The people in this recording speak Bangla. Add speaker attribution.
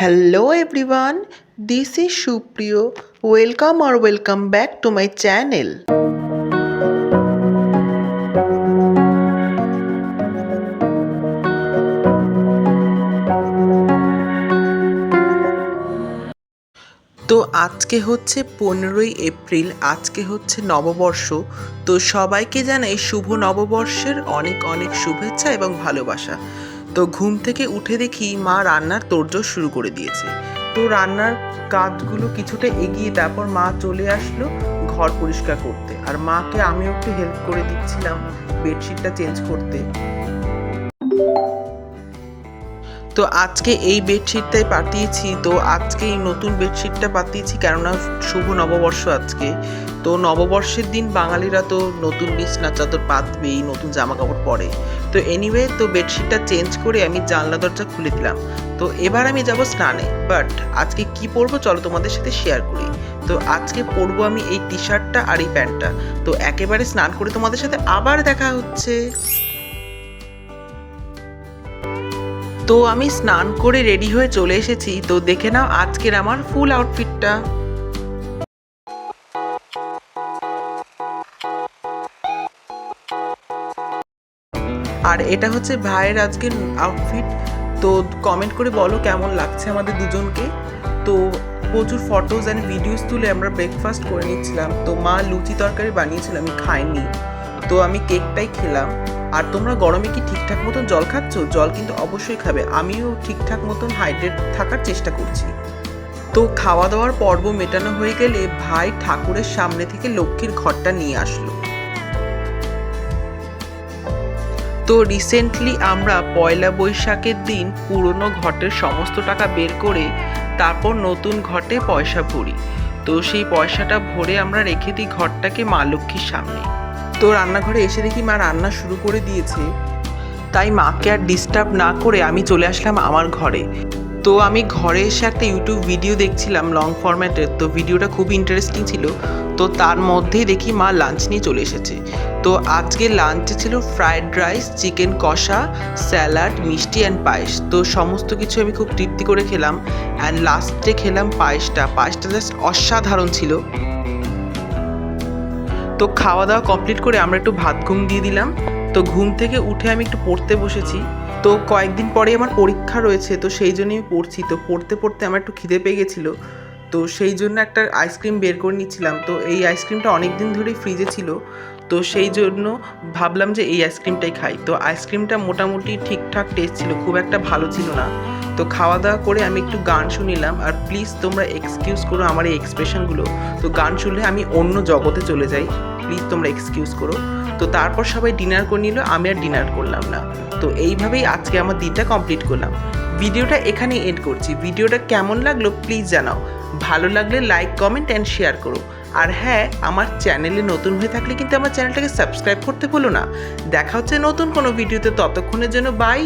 Speaker 1: Hello everyone, this is Shupriyo. Welcome or welcome back to my channel. তো আজকে হচ্ছে পনেরোই এপ্রিল আজকে হচ্ছে নববর্ষ তো সবাইকে জানাই শুভ নববর্ষের অনেক অনেক শুভেচ্ছা এবং ভালোবাসা তো ঘুম থেকে উঠে দেখি মা রান্নার তোড়জোড় শুরু করে দিয়েছে। তো রান্নার কাজগুলো কিছুটা এগিয়ে তারপর মা চলে আসলো ঘর পরিষ্কার করতে। আর মাকে আমিও একটু হেল্প করে দিচ্ছিলাম বেডশিটটা চেঞ্জ করতে। তো আজকে এই বেডশিটটাই পাঠিয়েছি। তো আজকে এই নতুন বেডশিটটা পাঠিয়েছি কেননা শুভ নববর্ষ আজকে। তো নববর্ষের দিন বাঙালিরা তো নতুন বিছনা চাদর পাতবেই নতুন জামা কাপড় পরে। তো এনিওয়ে তো বেডশিটটা চেঞ্জ করে আমি জানলা দরজা খুলে দিলাম। তো এবার আমি যাব স্নানে। বাট আজকে কি পরবো চলো তোমাদের সাথে শেয়ার করি। তো আজকে পরবো আমি এই টি শার্টটা আর এই প্যান্টটা। তো একেবারে স্নান করে তোমাদের সাথে আবার দেখা হচ্ছে। তো আমি স্নান করে রেডি হয়ে চলে এসেছি। তো দেখে নাও আজকের আমার ফুল আউটফিটটা আর এটা হচ্ছে ভাইয়ের আজকের আউটফিট তো কমেন্ট করে বলো কেমন লাগছে আমাদের দুজনকে। তো প্রচুর ফটোজ অ্যান্ড ভিডিওস তুলে আমরা ব্রেকফাস্ট করে নিচ্ছিলাম। তো মা লুচি তরকারি বানিয়েছিল, আমি খাইনি। তো আমি কেকটাই খেলাম। আর তোমরা গরমে কি ঠিকঠাক মতন জল খাচ্ছ? জল কিন্তু অবশ্যই খাবে। আমিও ঠিকঠাক মতন হাইড্রেট থাকার চেষ্টা করছি। তো খাওয়া দাওয়ার পর্ব মেটানো হয়ে গেলে ভাই ঠাকুরের সামনে থেকে লক্ষ্মীর ঘরটা নিয়ে আসলো। তো রিসেন্টলি আমরা পয়লা বৈশাখের দিন পুরনো ঘটের সমস্ত টাকা বের করে তারপর নতুন ঘটে পয়সা ভরি। তো সেই পয়সাটা ভরে আমরা রেখে দিই ঘরটাকে মা লক্ষ্মীর সামনে। তো রান্নাঘরে এসে দেখি মা রান্না শুরু করে দিয়েছে। তাই মাকে আর ডিস্টার্ব না করে আমি চলে আসলাম আমার ঘরে। তো আমি ঘরে এসে একটা ইউটিউব ভিডিও দেখছিলাম লং ফরম্যাটের তো ভিডিওটা খুব ইন্টারেস্টিং ছিল। তো তার মধ্যেই দেখি মা লাঞ্চ নিয়ে চলে এসেছে। তো আজকে লাঞ্চে ছিল ফ্রায়েড রাইস চিকেন কষা স্যালাড মিষ্টি অ্যান্ড পায়েস। তো সমস্ত কিছু আমি খুব তৃপ্তি করে খেলাম। অ্যান্ড লাস্টে খেলাম পায়েসটা। পায়েসটা জাস্ট অসাধারণ ছিল। তো খাওয়া দাওয়া কমপ্লিট করে আমরা একটু ভাত ঘুম দিয়ে দিলাম। তো ঘুম থেকে উঠে আমি একটু পড়তে বসেছি। তো কয়েকদিন পরে আমার পরীক্ষা রয়েছে, তো সেই জন্যই আমি পড়ছি। তো পড়তে পড়তে আমার একটু খিদে পেয়ে গেছিল, তো সেই জন্য একটা আইসক্রিম বের করে নিচ্ছিলাম। তো এই আইসক্রিমটা অনেক দিন ধরেই ফ্রিজে ছিল, তো সেই জন্য ভাবলাম যে এই আইসক্রিমটাই খাই। তো আইসক্রিমটা মোটামুটি ঠিকঠাক টেস্ট ছিল, খুব একটা ভালো ছিল না। তো খাওয়া দাওয়া করে আমি একটু গান শুনিলাম, আর প্লিজ তোমরা এক্সকিউজ করো আমার এই এক্সপ্রেশনগুলো তো গান শুনলে আমি অন্য জগতে চলে যাই প্লিজ তোমরা এক্সকিউজ করো। তো তারপর সবাই ডিনার করে নিল, আমি আর ডিনার করলাম না। তো এইভাবেই আজকে আমার দিনটা কমপ্লিট করলাম। ভিডিওটা এখানে এড করছি। ভিডিওটা কেমন লাগল প্লিজ জানাও। ভালো লাগলে লাইক কমেন্ট অ্যান্ড শেয়ার করো। আর হ্যাঁ আমার চ্যানেলে নতুন হয়ে থাকলে কিন্তু আমার চ্যানেলটাকে সাবস্ক্রাইব করতে ভুলো না। দেখা হচ্ছে নতুন কোনো ভিডিওতে ততক্ষণের জন্য বাই